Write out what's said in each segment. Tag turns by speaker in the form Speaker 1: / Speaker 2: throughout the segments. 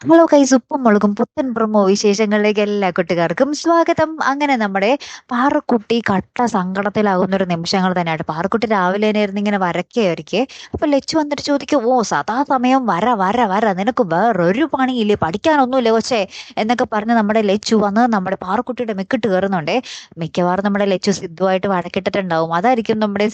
Speaker 1: Hello കൈസ് ഉപ്പും മുളകും പുത്തൻ പ്രമോ വിശേഷങ്ങളിലേക്ക് എല്ലാ കുട്ടികാർക്കും സ്വാഗതം. അങ്ങനെ നമ്മുടെ പാറക്കുട്ടി കട്ട സങ്കടത്തിലാകുന്ന ഒരു നിമിഷങ്ങൾ തന്നെയാണ് പാറക്കുട്ടി രാവിലെ തന്നെ ഇരുന്ന് ഇങ്ങനെ വരയ്ക്കുകയായിരിക്കേ അപ്പൊ ലച്ചു വന്നിട്ട് ചോദിക്കും ഓ സദാ സമയം വര വര വര നിനക്ക് വേറൊരു പണിയില്ലേ? പഠിക്കാനൊന്നുമില്ല കൊച്ചേ എന്നൊക്കെ പറഞ്ഞ് നമ്മുടെ ലച്ചു വന്ന് നമ്മുടെ പാറക്കുട്ടിയുടെ മെക്കിട്ട് കയറുന്നുണ്ടേ. മിക്കവാറും നമ്മുടെ ലച്ചു സിദ്ധുവായിട്ട് വഴക്കിട്ടിട്ടുണ്ടാവും. അതായിരിക്കും നമ്മുടെ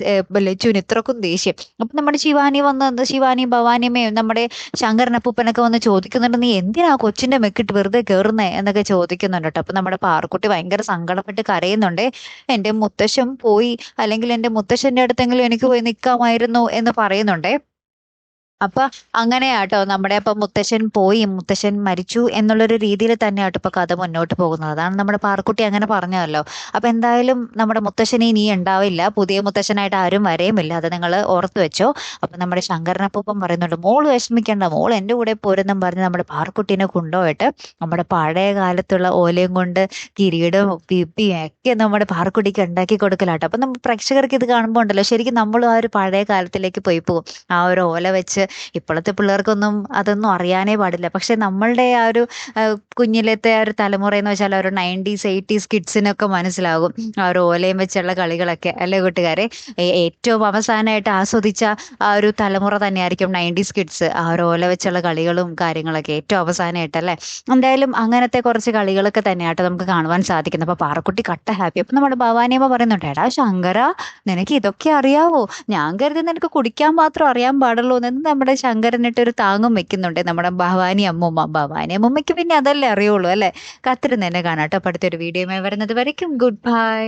Speaker 1: ലച്ചുവിന് ഇത്രക്കും ദേഷ്യം. അപ്പൊ നമ്മുടെ ശിവാനി വന്ന് ശിവാനിയും ഭവാനിയമ്മയും നമ്മുടെ ശങ്കരനപ്പൂപ്പനൊക്കെ വന്ന് ചോദിക്കുന്നുണ്ട് നീ എന്തിനാ കൊച്ചിന്റെ മെക്കിട്ട് വെറുതെ കയറുന്നേ എന്നൊക്കെ ചോദിക്കുന്നുണ്ട് കേട്ടോ. അപ്പൊ നമ്മുടെ പാറക്കുട്ടി ഭയങ്കര സങ്കടപ്പെട്ട് കരയുന്നുണ്ട്. എന്റെ മുത്തശ്ശൻ പോയി. അല്ലെങ്കിൽ എന്റെ മുത്തശ്ശന്റെ അടുത്തെങ്കിലും എനിക്ക് പോയി നിൽക്കാമായിരുന്നു എന്ന് പറയുന്നുണ്ടേ. അപ്പൊ അങ്ങനെയാട്ടോ നമ്മുടെ അപ്പൊ മുത്തശ്ശൻ പോയി മുത്തശ്ശൻ മരിച്ചു എന്നുള്ളൊരു രീതിയിൽ തന്നെയാട്ടോ ഇപ്പൊ കഥ മുന്നോട്ട് പോകുന്നത്. അതാണ് നമ്മുടെ പാർക്കുട്ടി അങ്ങനെ പറഞ്ഞതല്ലോ. അപ്പൊ എന്തായാലും നമ്മുടെ മുത്തശ്ശനെ ഇനി ഉണ്ടാവില്ല. പുതിയ മുത്തശ്ശനായിട്ട് ആരും വരെയുമില്ല. അത് നിങ്ങൾ ഓർത്തു വെച്ചോ. അപ്പൊ നമ്മുടെ ശങ്കരനപ്പൂപ്പം പറയുന്നുണ്ട് മോൾ വിഷമിക്കേണ്ട. മോൾ എന്റെ കൂടെ പോരെന്നും പറഞ്ഞ് നമ്മുടെ പാർക്കുട്ടീനെ കൊണ്ടുപോയിട്ട് നമ്മുടെ പഴയ കാലത്തുള്ള ഓലയും കൊണ്ട് കിരീടവും പിപ്പിയും ഒക്കെ നമ്മുടെ പാർക്കുട്ടിക്ക് ഉണ്ടാക്കി കൊടുക്കലാട്ടോ. അപ്പൊ നമ്മൾ പ്രേക്ഷകർക്ക് ഇത് കാണുമ്പോൾ ഉണ്ടല്ലോ ശരിക്കും നമ്മളും ആ ഒരു പഴയ കാലത്തിലേക്ക് പോയി പോകും. ആ ഒരു ഓല വെച്ച് ഇപ്പോഴത്തെ പിള്ളേർക്കൊന്നും അതൊന്നും അറിയാനേ പാടില്ല. പക്ഷെ നമ്മളുടെ ആ ഒരു കുഞ്ഞിലത്തെ ആ ഒരു തലമുറ എന്ന് വെച്ചാൽ ഒരു നയന്റീസ് എയ്റ്റീസ് കിഡ്സിനൊക്കെ മനസ്സിലാകും. ആ ഒരു ഓലയും വെച്ചുള്ള കളികളൊക്കെ. അല്ലേ കൂട്ടുകാരെ? ഏറ്റവും അവസാനമായിട്ട് ആസ്വദിച്ച ആ ഒരു തലമുറ തന്നെയായിരിക്കും നയന്റീസ് കിഡ്സ് ആ ഒരു ഓല വെച്ചുള്ള കളികളും കാര്യങ്ങളൊക്കെ ഏറ്റവും അവസാനമായിട്ട് അല്ലേ? എന്തായാലും അങ്ങനത്തെ കുറച്ച് കളികളൊക്കെ തന്നെയാട്ടോ നമുക്ക് കാണുവാൻ സാധിക്കുന്നത്. അപ്പൊ പാറക്കുട്ടി കട്ട ഹാപ്പി അപ്പൊ നമ്മുടെ ഭവാനിയമ്മ പറയുന്നുണ്ട് എടാ ശങ്കര നിനക്ക് ഇതൊക്കെ അറിയാവോ? ഞാൻ കരുതി നിനക്ക് കുടിക്കാൻ മാത്രം അറിയാൻ പാടുള്ളൂ എന്ന് നമ്മുടെ ശങ്കരനിട്ട് ഒരു താങ്ങും വെക്കുന്നുണ്ട്. നമ്മുടെ ഭവാനി അമ്മൂമ്മ. ഭവാനി അമ്മൂമ്മയ്ക്ക് പിന്നെ അതല്ലേ അറിയുള്ളൂ അല്ലെ? കാത്തിരുന്ന് തന്നെ കേട്ടോ. അപ്പൊ അടുത്തൊരു വീഡിയോ വരുന്നത് വരയ്ക്കും. Good bye